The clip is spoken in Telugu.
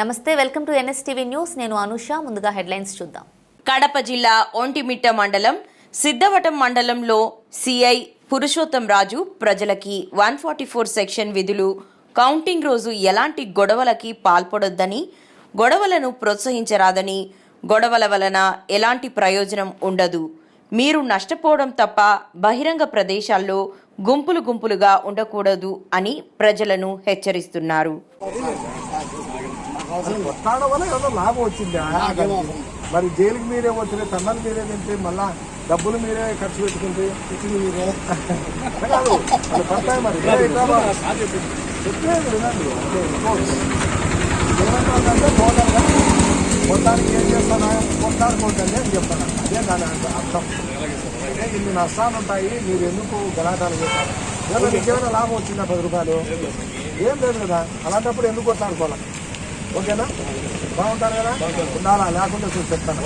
నమస్తే వెల్కమ్ టు ఎన్ఎస్టీవీ న్యూస్. నేను అనుష ముందుగా హెడ్లైన్స్ చూద్దాం. కడప జిల్లా ఒంటిమిట్ట మండలం సిద్ధవటం మండలంలో సిఐ పురుషోత్తం రాజు ప్రజలకి వన్ ఫార్టీ ఫోర్ సెక్షన్ విధులు కౌంటింగ్ రోజు ఎలాంటి గొడవలకి పాల్పడొద్దని గొడవలను ప్రోత్సహించరాదని గొడవల వలన ఎలాంటి ప్రయోజనం ఉండదు. మీరు నష్టపోవడం తప్ప బహిరంగ ప్రదేశాల్లో గుంపులు గుంపులుగా ఉండకూడదు అని ప్రజలను హెచ్చరిస్తున్నారు. కొట్లాడడం వల్ల ఏదో లాభం వచ్చిందా? మరి జైలుకి మీరే వచ్చిన తన్నాలు మీరే తింటే మళ్ళా డబ్బులు మీరే ఖర్చు పెట్టుకుంటే ఇచ్చింది మీరే? కాదు వాళ్ళు పడతాయి మరి. చెప్పలేదు ఇట్లా బా- వినండి. ఏమంటుందంటే టోటల్గా మొత్తానికి ఏం చేస్తానా? కొట్లాడుకోవద్దండి అని చెప్తాను అదే దాని అర్థం. అంటే ఇన్ని నష్టాలు ఉంటాయి మీరు ఎందుకు గలాటాలు చేస్తారు ఏమైనా మీకు ఏమైనా లాభం వచ్చిందా పది రూపాయలు? ఏం లేదు కదా. అలాంటప్పుడు ఎందుకు కొట్లాడుకోవాలి ఓకేనా? బాగుంటారు కదా? ఉండాలా? లేకుండా చూసి చెప్తాను.